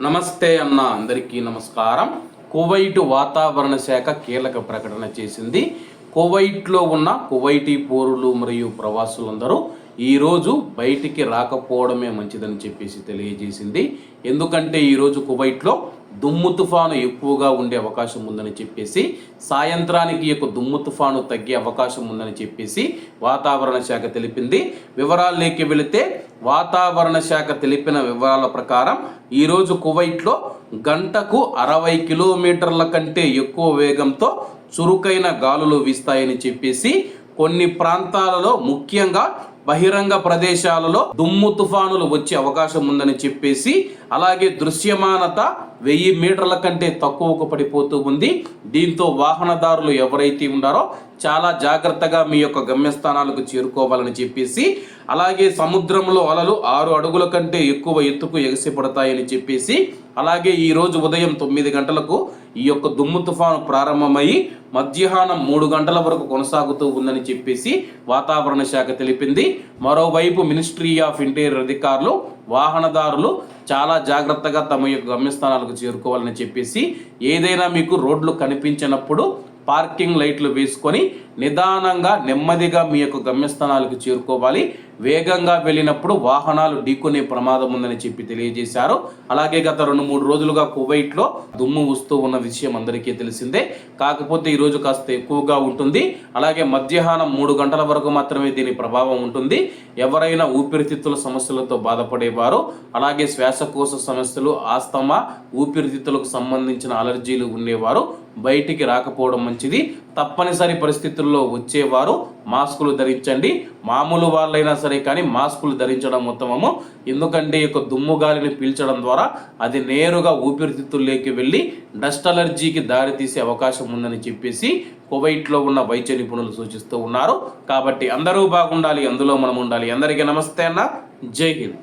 నమస్తే అన్న అందరికీ నమస్కారం. కువైట్ వాతావరణ శాఖ కీలక ప్రకటన చేసింది. కువైట్లో ఉన్న కువైటీ పౌరులు మరియు ప్రవాసులందరూ ఈరోజు బయటికి రాకపోవడమే మంచిదని చెప్పేసి తెలియజేసింది. ఎందుకంటే ఈరోజు కువైట్లో దుమ్ము తుఫాను ఎక్కువగా ఉండే అవకాశం ఉందని చెప్పేసి సాయంత్రానికి యొక్క దుమ్ము తుఫాను తగ్గే అవకాశం ఉందని చెప్పేసి వాతావరణ శాఖ తెలిపింది. వివరాల్లోకి వెళితే వాతావరణ శాఖ తెలిపిన వివరాల ప్రకారం ఈరోజు కువైట్లో గంటకు అరవై కిలోమీటర్ల కంటే ఎక్కువ వేగంతో చురుకైన గాలులు వీస్తాయని చెప్పేసి కొన్ని ప్రాంతాలలో ముఖ్యంగా బహిరంగ ప్రదేశాలలో దుమ్ము తుఫానులు వచ్చే అవకాశం ఉందని చెప్పేసి అలాగే దృశ్యమానత వెయ్యి మీటర్ల కంటే తక్కువకు పడిపోతూ ఉంది. దీంతో వాహనదారులు ఎవరైతే ఉన్నారో చాలా జాగ్రత్తగా మీ యొక్క గమ్యస్థానాలకు చేరుకోవాలని చెప్పేసి అలాగే సముద్రంలో అలలు ఆరు అడుగుల కంటే ఎక్కువ ఎత్తుకు ఎగసిపడతాయని చెప్పేసి అలాగే ఈరోజు ఉదయం తొమ్మిది గంటలకు ఈ యొక్క దుమ్ము తుఫాను ప్రారంభమై మధ్యాహ్నం మూడు గంటల వరకు కొనసాగుతూ ఉందని చెప్పేసి వాతావరణ శాఖ తెలిపింది. మరోవైపు మినిస్ట్రీ ఆఫ్ ఇంటీరియర్ అధికారులు వాహనదారులు చాలా జాగ్రత్తగా తమ యొక్క గమ్యస్థానాలకు చేరుకోవాలని చెప్పేసి ఏదైనా మీకు రోడ్లు కనిపించినప్పుడు పార్కింగ్ లైట్లు వేసుకొని నిదానంగా నెమ్మదిగా మీ యొక్క గమ్యస్థానాలకు చేరుకోవాలి. వేగంగా వెళ్ళినప్పుడు వాహనాలు ఢీకొనే ప్రమాదం ఉందని చెప్పి తెలియజేశారు. అలాగే గత రెండు మూడు రోజులుగా కువైట్లో దుమ్ము వస్తూ ఉన్న విషయం అందరికీ తెలిసిందే. కాకపోతే ఈరోజు కాస్త ఎక్కువగా ఉంటుంది. అలాగే మధ్యాహ్నం మూడు గంటల వరకు మాత్రమే దీని ప్రభావం ఉంటుంది. ఎవరైనా ఊపిరితిత్తుల సమస్యలతో బాధపడేవారు. అలాగే శ్వాసకోశ సమస్యలు ఆస్తమా ఊపిరితిత్తులకు సంబంధించిన అలర్జీలు ఉండేవారు. బయటికి రాకపోవడం మంచిది. తప్పనిసరి పరిస్థితుల్లో వచ్చేవారు. మాస్కులు ధరించండి. మామూలు వాళ్ళైనా సరే కానీ మాస్కులు ధరించడం ఉత్తమము. ఎందుకంటే ఈ యొక్క దుమ్ము గాలిని పీల్చడం ద్వారా అది నేరుగా ఊపిరితిత్తుల్లోకి వెళ్ళి డస్ట్ అలర్జీకి దారితీసే అవకాశం ఉందని చెప్పేసి కువైట్లో ఉన్న వైద్య నిపుణులు సూచిస్తూ ఉన్నారు. కాబట్టి అందరూ బాగుండాలి అందులో మనం ఉండాలి. అందరికీ నమస్తే అన్న. జై హింద్.